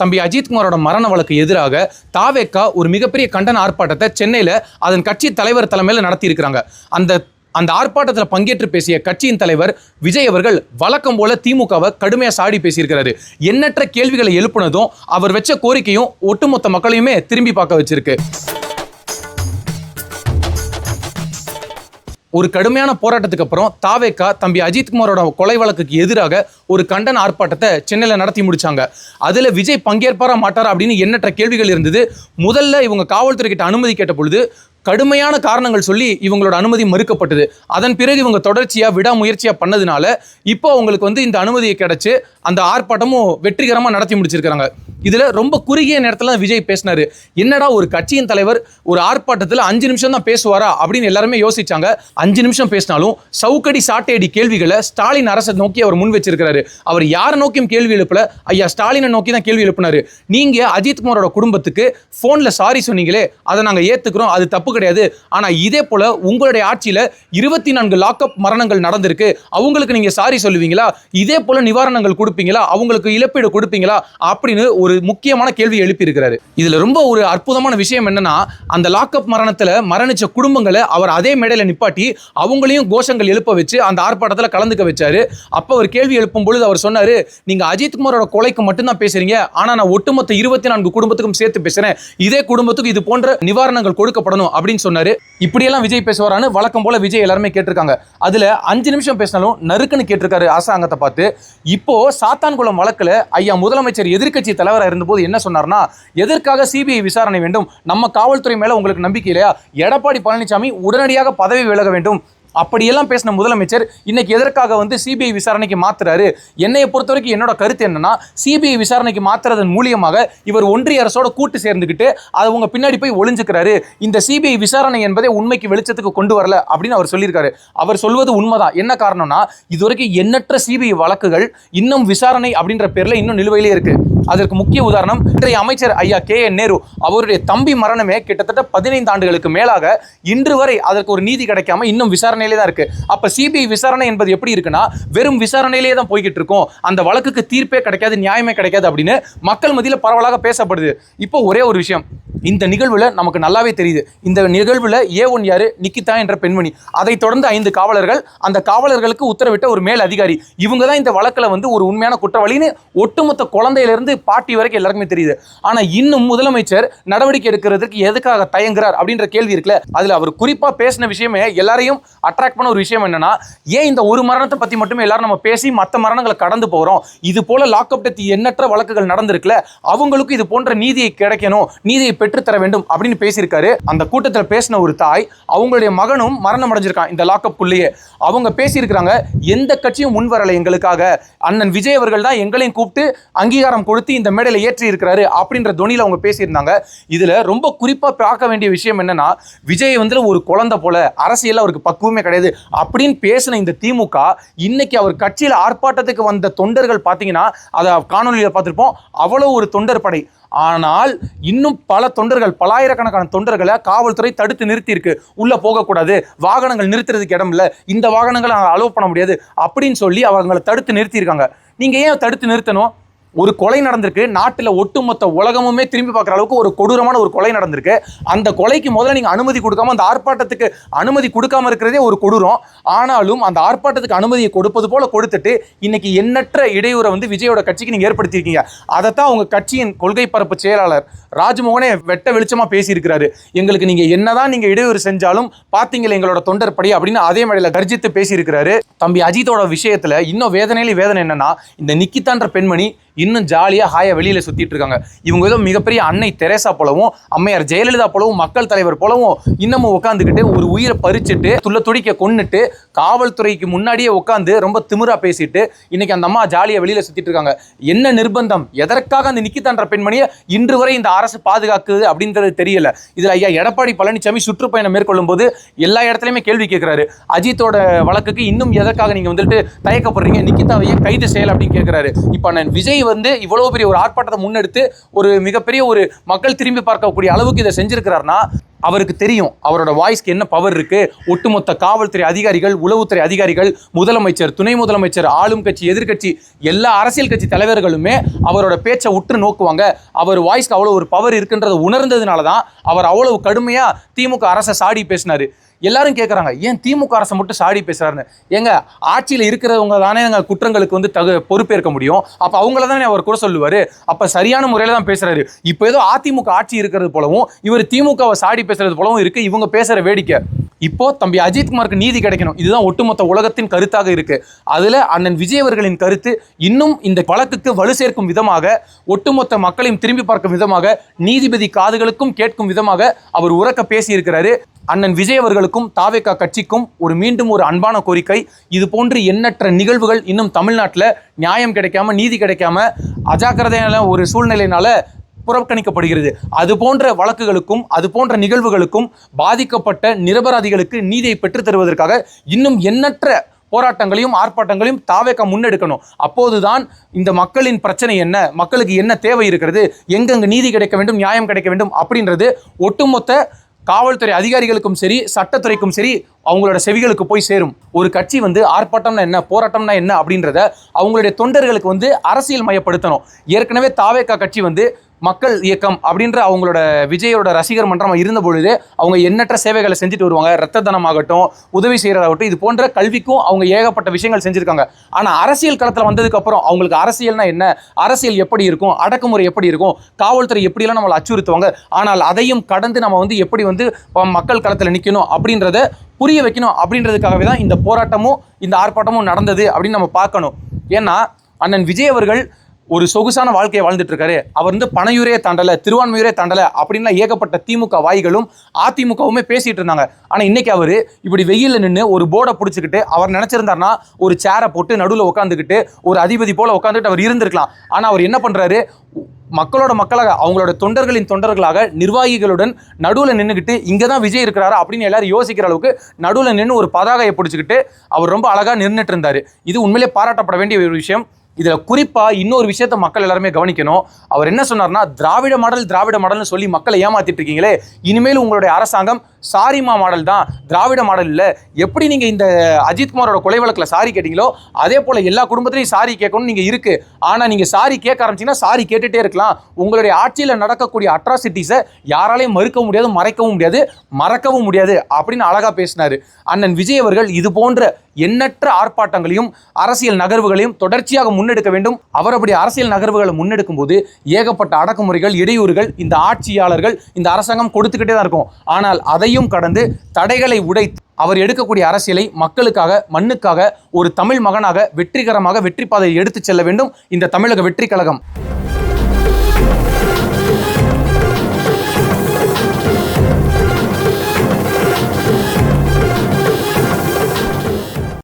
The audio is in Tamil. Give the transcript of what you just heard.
தம்பி அஜித்குமாரோட மரண வழக்கு எதிராக தாவேக்கா ஒரு மிகப்பெரிய கண்டன ஆர்ப்பாட்டத்தை சென்னையில் அதன் கட்சி தலைவர் தலைமையில் நடத்தியிருக்கிறாங்க. அந்த அந்த ஆர்ப்பாட்டத்தில் பங்கேற்று பேசிய கட்சியின் தலைவர் விஜய் அவர்கள் வழக்கம் போல திமுகவை கடுமையாக சாடி பேசியிருக்கிறாரு. எண்ணற்ற கேள்விகளை எழுப்புனதும் அவர் வச்ச கோரிக்கையும் ஒட்டுமொத்த மக்களையுமே திரும்பி பார்க்க வச்சிருக்கு. ஒரு கடுமையான போராட்டத்துக்கு அப்புறம் தாவேக்கா தம்பி அஜித்குமாரோட கொலை வழக்குக்கு எதிராக ஒரு கண்டன ஆர்ப்பாட்டத்தை சென்னையில் நடத்தி முடிச்சாங்க. அதில் விஜய் பங்கேற்பாரா மாட்டாரா அப்படின்னு எண்ணற்ற கேள்விகள் இருந்தது. முதல்ல இவங்க காவல்துறை கிட்ட அனுமதி கேட்ட பொழுது கடுமையான காரணங்கள் சொல்லி இவங்களோட அனுமதி மறுக்கப்பட்டது. அதன் பிறகு இவங்க தொடர்ச்சியாக விடாமுயற்சியாக பண்ணதுனால இப்போ அவங்களுக்கு வந்து இந்த அனுமதியை கிடச்சி அந்த ஆர்ப்பாட்டமும் வெற்றிகரமாக நடத்தி முடிச்சிருக்கிறாங்க இதில் ரொம்ப குறுகிய நேரத்தில் தான் விஜய் பேசினாரு. என்னடா ஒரு கட்சியின் தலைவர் ஒரு ஆர்ப்பாட்டத்தில் அஞ்சு நிமிஷம் தான் பேசுவாரா அப்படின்னு எல்லாருமே யோசிச்சாங்க. அஞ்சு நிமிஷம் பேசினாலும் சவுக்கடி சாட்டையடி கேள்விகளை ஸ்டாலின் அரசை நோக்கி அவர் முன் வச்சிருக்கிறாரு. அவர் யாரை நோக்கியும் கேள்வி எழுப்பல? ஐயா ஸ்டாலினை நோக்கி தான் கேள்வி எழுப்பினார். நீங்கள் அஜித்குமாரோட குடும்பத்துக்கு ஃபோனில் சாரி சொன்னீங்களே அதை நாங்கள் ஏற்றுக்கிறோம் அது தப்பு கிடையாது. ஆனால் இதே போல உங்களுடைய ஆட்சியில் இருபத்தி நான்கு லாக்அப் மரணங்கள் நடந்திருக்கு. அவங்களுக்கு நீங்கள் சாரி சொல்லுவீங்களா? இதே போல நிவாரணங்கள் கொடுப்பீங்களா? அவங்களுக்கு இழப்பீடு கொடுப்பீங்களா? அப்படின்னு ஒரு முக்கியமான கேள்வி எழுப்பியிருக்கிறாரு. இதில் ரொம்ப ஒரு அற்புதமான விஷயம் என்னன்னா அந்த லாக்அப் மரணத்தில் மரணிச்ச குடும்பங்களை அவர் அதே மேடையில் நிப்பாட்டி அவங்களையும் கோஷங்கள் எழுப்ப வச்சு அந்த ஆர்ப்பாட்டத்தில் கலந்துக்க வச்சாரு. அப்போ அவர் கேள்வி எழுப்பும் பொழுது அவர் சொன்னாரு நீங்க அஜித்குமாரோட கொலைக்கு மட்டும்தான் பேசுறீங்க. ஆனா நான் ஒட்டுமொத்த இருபத்தி நான்கு குடும்பத்துக்கும் சேர்த்து பேசுகிறேன் இதே குடும்பத்துக்கு இது போன்ற நிவாரணங்கள் கொடுக்கப்படணும். அப்படின்னு சொன்னாரு. இப்படியெல்லாம் விஜய் பேசுவாரான்னு வழக்கம் போல விஜய் எல்லாருமே கேட்டிருக்காங்க. அதுல அஞ்சு நிமிஷம் பேசினாலும் நறுக்குன்னு கேட்டிருக்காரு அரசாங்கத்தை பார்த்து. இப்போ சாத்தான்குளம் வழக்கில் ஐயா முதலமைச்சர் எதிர்க்கட்சி தலைவராக இருந்தபோது என்ன சொன்னார்னா எதற்காக சிபிஐ விசாரணை வேண்டும்? நம்ம காவல்துறை மேல உங்களுக்கு நம்பிக்கை இல்லையா? எடப்பாடி பழனிசாமி உடனடியாக பதவி விலக வேண்டும். அப்படியெல்லாம் பேசின முதலமைச்சர் இன்னைக்கு எதற்காக வந்து சிபிஐ விசாரணைக்கு மாத்துறாரு? என்னையை பொறுத்த வரைக்கும் என்னோட கருத்து என்னன்னா சிபிஐ விசாரணைக்கு மாத்துறதன் மூலியமாக இவர் ஒன்றிய அரசோட கூட்டு சேர்ந்துக்கிட்டு அதை உங்க பின்னாடி போய் ஒளிஞ்சுக்கிறாரு. இந்த சிபிஐ விசாரணை என்பதை உண்மைக்கு வெளிச்சத்துக்கு கொண்டு வரல அப்படின்னு அவர் சொல்லியிருக்காரு. அவர் சொல்வது உண்மைதான். என்ன காரணம்னா இதுவரைக்கும் எண்ணற்ற சிபிஐ வழக்குகள் இன்னும் விசாரணை அப்படின்ற பேர்ல இன்னும் நிலுவையிலே இருக்கு. அதற்கு முக்கிய உதாரணம் இன்றைய அமைச்சர் ஐயா கே என் நேரு அவருடைய தம்பி மரணமே கிட்டத்தட்ட பதினைந்து ஆண்டுகளுக்கு மேலாக இன்று வரை அதற்கு ஒரு நீதி கிடைக்காம இன்னும் விசாரணை விசாரணையிலே தான் இருக்கு. அப்ப சிபிஐ விசாரணை என்பது எப்படி இருக்குன்னா வெறும் விசாரணையிலே தான் போய்கிட்டு இருக்கும். அந்த வழக்குக்கு தீர்ப்பே கிடைக்காது நியாயமே கிடைக்காது அப்படின்னு மக்கள் மத்தியில் பரவலாக பேசப்படுது. இப்போ ஒரே ஒரு விஷயம். இந்த நிகழ்வில் நமக்கு நல்லாவே தெரியுது. இந்த நிகழ்வில் ஏ ஒன் யாரு? நிக்கிதா என்ற பெண்மணி. அதை தொடர்ந்து ஐந்து காவலர்கள் அந்த காவலர்களுக்கு உத்தரவிட்ட ஒரு மேல் அதிகாரி. இவங்க தான் இந்த வழக்கில் வந்து ஒரு உண்மையான குற்றவாளின்னு ஒட்டுமொத்த குழந்தையிலிருந்து பாட்டி வரைக்கும் எல்லாருக்குமே தெரியுது. ஆனால் இன்னும் முதலமைச்சர் நடவடிக்கை எடுக்கிறதுக்கு எதுக்காக தயங்குறார் அப்படின்ற கேள்வி இருக்குல்ல? அதில் அவர் குறிப்பாக பேசின விஷயமே எல்லாரையும் அட்ராக்ட் பண்ண ஒரு விஷயம் என்னன்னா ஏன் இந்த ஒரு மரணத்தை பற்றி மட்டுமே எல்லாரும் நம்ம பேசி மற்ற மரணங்களை கடந்து போகிறோம் இது போல லாக்அப் டெத் எண்ணற்ற வழக்குகள் நடந்திருக்குல்ல அவங்களுக்கும் இது போன்ற நீதியை கிடைக்கணும் நீதியை பெற்றுத்தர வேண்டும் அப்படின்னு பேசியிருக்காரு. அந்த கூட்டத்தில் பேசின ஒரு தாய் அவங்களுடைய மகனும் மரணம் அடைஞ்சிருக்கான் இந்த லாக்அப்புக்குள்ளேயே அவங்க பேசியிருக்கிறாங்க எந்த கட்சியும் முன் வரலை எங்களுக்காக. அண்ணன் விஜய் அவர்கள் தான் எங்களையும் கூப்பிட்டு அங்கீகாரம் கொடுத்து இந்த மேடையில் ஏற்றி இருக்கிறாரு அப்படின்ற துணியில் அவங்க பேசியிருந்தாங்க. இதில் ரொம்ப குறிப்பாக பார்க்க வேண்டிய விஷயம் என்னன்னா விஜய் வந்து ஒரு குழந்தை போல அரசியல் அவருக்கு பக்குவமே கிடையாது அப்படின்னு பேசின இந்த திமுக இன்னைக்கு அவர் கட்சியில் ஆர்ப்பாட்டத்துக்கு வந்த தொண்டர்கள் பார்த்தீங்கன்னா அதை காணொலியில் பார்த்துருப்போம். அவ்வளோ ஒரு தொண்டர் படை. ஆனால் இன்னும் பல தொண்டர்கள் பலாயிரக்கணக்கான தொண்டர்களை காவல்துறை தடுத்து நிறுத்தியிருக்கு. உள்ளே போகக்கூடாது. வாகனங்கள் நிறுத்துறதுக்கு இடம் இல்லை. இந்த வாகனங்களை அலோவ் பண்ண முடியாது. அப்படின்னு சொல்லி அவங்களை தடுத்து நிறுத்தியிருக்காங்க. நீங்கள் ஏன் தடுத்து நிறுத்தணும்? ஒரு கொலை நடந்திருக்கு. நாட்டில் ஒட்டுமொத்த உலகமுமே திரும்பி பார்க்குற அளவுக்கு ஒரு கொடூரமான ஒரு கொலை நடந்திருக்கு. அந்த கொலைக்கு முதல்ல நீங்கள் அனுமதி கொடுக்காம அந்த ஆர்ப்பாட்டத்துக்கு அனுமதி கொடுக்காம இருக்கிறதே ஒரு கொடூரம். ஆனாலும் அந்த ஆர்ப்பாட்டத்துக்கு அனுமதியை கொடுப்பது போல கொடுத்துட்டு இன்னைக்கு எண்ணற்ற இடையூறை வந்து விஜயோட கட்சிக்கு நீங்கள் ஏற்படுத்தியிருக்கீங்க. அதைத்தான் உங்கள் கட்சியின் கொள்கை பரப்பு செயலாளர் ராஜ்மோகனே வெட்ட வெளிச்சமாக பேசியிருக்கிறாரு. எங்களுக்கு நீங்கள் என்னதான் நீங்கள் இடையூறு செஞ்சாலும் பார்த்தீங்களா எங்களோட தொண்டர் படி அப்படின்னு அதே மேடையில் கர்ஜித்து பேசியிருக்கிறாரு. தம்பி அஜித்தோட விஷயத்தில் இன்னும் வேதனையில வேதனை என்னன்னா இந்த நிக்கிதான்ற பெண்மணி இன்னும் ஜாலியாக ஹாயாக வெளியில் சுற்றிட்டு இருக்காங்க. இவங்க ஏதோ மிகப்பெரிய அன்னை தெரேசா போலவும் அம்மையார் ஜெயலலிதா போலவும் மக்கள் தலைவர் போலவும் இன்னமும் உட்காந்துக்கிட்டு ஒரு உயிரை பறிச்சுட்டு துள்ள துடிக்க கொன்னுட்டு காவல்துறைக்கு முன்னாடியே உட்காந்து ரொம்ப திமிரா பேசிட்டு இன்னைக்கு அந்த அம்மா ஜாலியாக வெளியில் சுற்றிட்டு இருக்காங்க. என்ன நிர்பந்தம்? எதற்காக அந்த நிக்கிதான்ற பெண்மணியை இன்று வரை இந்த அரசு பாதுகாக்குது அப்படின்றது தெரியல. இதில் ஐயா எடப்பாடி பழனிசாமி சுற்றுப்பயணம் மேற்கொள்ளும் போது எல்லா இடத்துலையுமே கேள்வி கேட்குறாரு அஜித்தோட வழக்குக்கு இன்னும் எதற்காக நீங்கள் வந்துட்டு தயக்கப்படுறீங்க? நிக்கிதாவையே கைது செய்யல அப்படின்னு கேட்குறாரு இப்போ நான் விஜய் வந்து இவ்வளவு பெரிய ஒரு ஆர்ப்பாட்டத்தை முன்னெடுத்து ஒரு மிகப்பெரிய ஒரு மக்கள் திரும்பி பார்க்கக்கூடிய அளவுக்கு இதை செஞ்சிருக்கிறாருன்னா அவருக்கு தெரியும் அவரோட வாய்ஸ்க்கு என்ன பவர் இருக்கு. ஒட்டுமொத்த காவல்துறை அதிகாரிகள் உளவுத்துறை அதிகாரிகள் முதலமைச்சர் துணை முதலமைச்சர் ஆளும் கட்சி எதிர்கட்சி எல்லா அரசியல் கட்சி தலைவர்களுமே அவரோட பேச்சை உற்று நோக்குவாங்க. அவர் வாய்ஸ்க்கு அவ்வளோ ஒரு பவர் இருக்குன்றதை உணர்ந்ததுனால தான் அவர் அவ்வளவு கடுமையாக திமுக அரசை சாடி பேசினார். எல்லாரும் கேட்குறாங்க ஏன் திமுக அரசை மட்டும் சாடி பேசுறாருன்னு? ஏங்க ஆட்சியில் இருக்கிறவங்க தானே எங்கள் குற்றங்களுக்கு வந்து தகு பொறுப்பேற்க முடியும். அப்போ அவங்கள தானே அவர் கூட சொல்லுவார். அப்போ சரியான முறையில் தான் பேசுறாரு. இப்போ ஏதோ அதிமுக ஆட்சி இருக்கிறது போலவும் இவர் திமுகவை சாடி பேசுறது போலவும் இருக்கு. இவங்க பேசுகிற வேடிக்கை. இப்போ தம்பி அஜித்குமாருக்கு நீதி கிடைக்கணும். இதுதான் ஒட்டுமொத்த உலகத்தின் கருத்தாக இருக்கு. அதுல அண்ணன் விஜய் அவர்களின் கருத்து இன்னும் இந்த வழக்குக்கு வலு சேர்க்கும் விதமாக ஒட்டுமொத்த மக்களையும் திரும்பி பார்க்கும் விதமாக நீதிபதி காதுகளுக்கும் கேட்கும் விதமாக அவர் உறக்க பேசியிருக்கிறாரு. அண்ணன் விஜய் அவர்களுக்கும் தாவேகா கட்சிக்கும் ஒரு மீண்டும் ஒரு அன்பான கோரிக்கை. இது போன்று எண்ணற்ற நிகழ்வுகள் இன்னும் தமிழ்நாட்டில் நியாயம் கிடைக்காம நீதி கிடைக்காம அஜாக்கிரதையான ஒரு சூழ்நிலையினால புறக்கணிக்கப்படுகிறது. அது போன்ற வழக்குகளுக்கும் அது போன்ற நிகழ்வுகளுக்கும் பாதிக்கப்பட்ட நிரபராதிகளுக்கு நீதியை பெற்றுத் தருவதற்காக இன்னும் எண்ணற்ற போராட்டங்களையும் ஆர்ப்பாட்டங்களையும் தாவேக்கா முன்னெடுக்கணும். அப்போதுதான் இந்த மக்களின் பிரச்சனை என்ன மக்களுக்கு என்ன தேவை இருக்கிறது எங்கெங்கு நீதி கிடைக்க வேண்டும் நியாயம் கிடைக்க வேண்டும் அப்படின்றது ஒட்டுமொத்த காவல்துறை அதிகாரிகளுக்கும் சரி சட்டத்துறைக்கும் சரி அவங்களோட செவிகளுக்கு போய் சேரும். ஒரு கட்சி வந்து ஆர்ப்பாட்டம்னா என்ன போராட்டம்னா என்ன அப்படின்றத அவங்களுடைய தொண்டர்களுக்கு வந்து அரசியல் மயப்படுத்தணும். ஏற்கனவே தாவேக்கா கட்சி வந்து மக்கள் இயக்கம் அப்படின்ற அவங்களோட விஜயோட ரசிகர் மன்றம் இருந்த பொழுது அவங்க எண்ணற்ற சேவைகளை செஞ்சுட்டு வருவாங்க. ரத்த தனமாகட்டும் உதவி செய்கிறதாகட்டும் இது போன்ற கல்விக்கும் அவங்க ஏகப்பட்ட விஷயங்கள் செஞ்சுருக்காங்க. ஆனால் அரசியல் களத்தில் வந்ததுக்கப்புறம் அவங்களுக்கு அரசியல்னா என்ன? அரசியல் எப்படி இருக்கும்? அடக்குமுறை எப்படி இருக்கும்? காவல்துறை எப்படியெல்லாம் நம்மளை அச்சுறுத்துவாங்க? ஆனால் அதையும் கடந்து நம்ம வந்து எப்படி வந்து மக்கள் களத்தில் நிற்கணும் அப்படின்றத புரிய வைக்கணும் அப்படின்றதுக்காகவே தான் இந்த போராட்டமும் இந்த ஆர்ப்பாட்டமும் நடந்தது அப்படின்னு நம்ம பார்க்கணும். ஏன்னா அண்ணன் விஜய் அவர்கள் ஒரு சொகுசான வாழ்க்கையை வாழ்ந்துட்டு இருக்காரு அவர் வந்து பனையூரே தாண்டல திருவான்மையூரே தாண்டல அப்படின்னா ஏகப்பட்ட திமுக வாய்களும் அதிமுகவுமே பேசிட்டு இருந்தாங்க ஆனா இன்னைக்கு அவர் இப்படி வெயில நின்று ஒரு போர்டை பிடிச்சிக்கிட்டு அவர் நினைச்சிருந்தாருன்னா ஒரு சேரை போட்டு நடுவில் உட்காந்துக்கிட்டு ஒரு அதிபதி போல உட்காந்துக்கிட்டு அவர் இருந்திருக்கலாம். ஆனா அவர் என்ன பண்றாரு? மக்களோட மக்களாக அவங்களோட தொண்டர்களின் தொண்டர்களாக நிர்வாகிகளுடன் நடுவில் நின்றுக்கிட்டு இங்கே தான் விஜய் இருக்கிறாரா அப்படின்னு எல்லாரும் யோசிக்கிற அளவுக்கு நடுவில் நின்று ஒரு பதாகையை பிடிச்சிக்கிட்டு அவர் ரொம்ப அழகாக நின்றுட்டு இருந்தார் இது உண்மையிலே பாராட்டப்பட வேண்டிய ஒரு விஷயம். இதில் குறிப்பாக இன்னொரு விஷயத்த மக்கள் எல்லாருமே கவனிக்கணும். அவர் என்ன சொன்னார்னா திராவிட மாடல் திராவிட மாடல்னு சொல்லி மக்களை ஏமாத்திட்டு இருக்கீங்களே இனிமேல் உங்களுடைய அரசாங்கம் சாரிமா மாடல் தான் திராவிட மாடல் இல்லை. எப்படி நீங்கள் இந்த அஜித்குமாரோட கொலை வழக்கில் சாரி கேட்டீங்களோ அதே போல் எல்லா குடும்பத்திலையும் சாரி கேட்கணும்னு நீங்கள் இருக்குது ஆனால் நீங்கள் சாரி கேட்க ஆரம்பிச்சிங்கன்னா சாரி கேட்டுகிட்டே இருக்கலாம். உங்களுடைய ஆட்சியில் நடக்கக்கூடிய அட்ராசிட்டிஸை யாராலையும் மறுக்க முடியாது மறைக்கவும் முடியாது மறக்கவும் முடியாது அப்படின்னு அழகாக பேசினார். அண்ணன் விஜய் அவர்கள் இது போன்ற எண்ணற்ற ஆர்ப்பாட்டங்களையும் அரசியல் நகர்வுகளையும் தொடர்ச்சியாக முன்னெடுக்க வேண்டும். அவர் அப்படி அரசியல் நகர்வுகளை முன்னெடுக்கும் போது ஏகப்பட்ட அடக்குமுறைகள் இடையூறுகள் இந்த ஆட்சியாளர்கள் இந்த அரசாங்கம் கொடுத்துக்கிட்டே தான் இருக்கும். ஆனால் அதையும் கடந்து தடைகளை உடைத்து அவர் எடுக்கக்கூடிய அரசியலை மக்களுக்காக மண்ணுக்காக ஒரு தமிழ் மகனாக வெற்றிகரமாக வெற்றி பாதையை எடுத்துச் செல்ல வேண்டும். இந்த தமிழக வெற்றி கழகம்